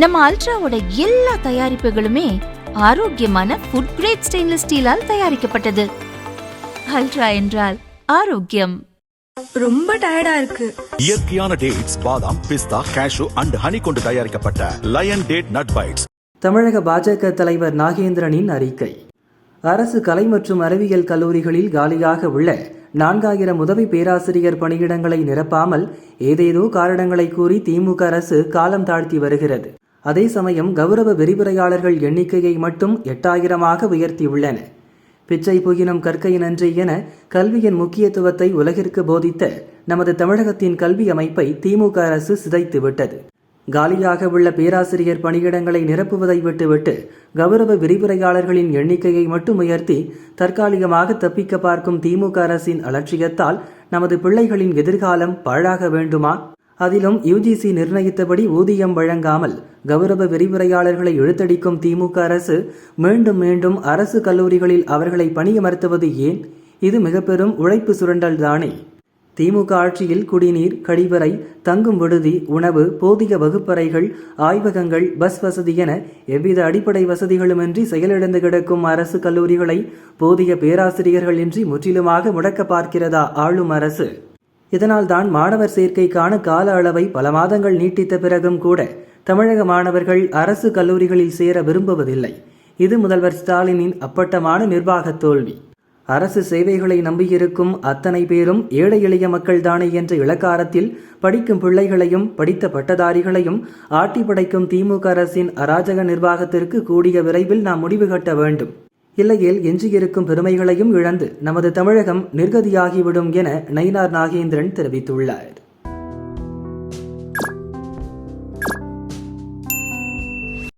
நம்ம அல்ட்ராவோட எல்லா தயாரிப்புகளுமே ஆரோக்கியமான ஃபுட் கிரேட் ஸ்டெயின்லெஸ் ஸ்டீலால் தயாரிக்கப்பட்டது. அல்ட்ரா என்றால் ஆரோக்கியம். ரொம்ப டயர்டா இருக்கு. இயற்கையான டேட்ஸ் பாதாம் பிஸ்தா கேஷு அண்ட் ஹனி கொண்டு தயாரிக்கப்பட்ட லயன் டேட் நட் பைட்ஸ் தமிழக பாஜக தலைவர் நாகேந்திரனின் அறிக்கை. அரசு கலை மற்றும் அறிவியல் கல்லூரிகளில் காலியாக உள்ள நான்காயிரம் உதவி பேராசிரியர் பணியிடங்களை நிரப்பாமல் ஏதேதோ காரணங்களை கூறி திமுக அரசு காலம் தாழ்த்தி வருகிறது. அதே சமயம் கௌரவ விரிவுரையாளர்கள் எண்ணிக்கையை மட்டும் எட்டாயிரமாக உயர்த்தியுள்ளன. பிச்சை புகினும் கற்கை நன்றி என கல்வியின் முக்கியத்துவத்தை உலகிற்கு போதித்த நமது தமிழகத்தின் கல்வி அமைப்பை திமுக அரசு சிதைத்து விட்டது. காலியாக உள்ள பேராசிரியர் பணியிடங்களை நிரப்புவதை விட்டுவிட்டு கௌரவ விரிவுரையாளர்களின் எண்ணிக்கையை மட்டும் உயர்த்தி தற்காலிகமாக தப்பிக்க பார்க்கும் திமுக அரசின் அலட்சியத்தால் நமது பிள்ளைகளின் எதிர்காலம் பாழாக வேண்டுமா? அதிலும் யுஜிசி நிர்ணயித்தபடி ஊதியம் வழங்காமல் கௌரவ விரிவுரையாளர்களை இழுத்தடிக்கும் திமுக அரசு மீண்டும் மீண்டும் அரசு கல்லூரிகளில் அவர்களை பணியமர்த்துவது ஏன்? இது மிக பெரும் உழைப்பு சுரண்டல் தானே. திமுக ஆட்சியில் குடிநீர் கழிவறை தங்கும் விடுதி உணவு போதிய வகுப்பறைகள் ஆய்வகங்கள் பஸ் வசதி என எவ்வித அடிப்படை வசதிகளுமின்றி செயலிழந்து கிடக்கும் அரசு கல்லூரிகளை போதிய பேராசிரியர்கள் இன்றி முற்றிலுமாக முடக்க பார்க்கிறதா ஆளும் அரசு? இதனால்தான் மாணவர் சேர்க்கைக்கான கால அளவை பல மாதங்கள் நீட்டித்த பிறகும் கூட தமிழக மாணவர்கள் அரசு கல்லூரிகளில் சேர விரும்புவதில்லை. இது முதல்வர் ஸ்டாலினின் அப்பட்டமான நிர்வாக தோல்வி. அரசு சேவைகளை நம்பியிருக்கும் அத்தனை பேரும் ஏழை எளிய மக்கள்தானே என்ற இலக்காரத்தில் படிக்கும் பிள்ளைகளையும் படித்த பட்டதாரிகளையும் ஆட்டி படைக்கும் திமுக அரசின் அராஜக நிர்வாகத்திற்கு கூடிய விரைவில் நாம் முடிவு கட்ட வேண்டும். இல்லையில் எஞ்சியிருக்கும் பெருமைகளையும் இழந்து நமது தமிழகம் நிர்கதியாகிவிடும் என நயினார் நாகேந்திரன் தெரிவித்துள்ளார்.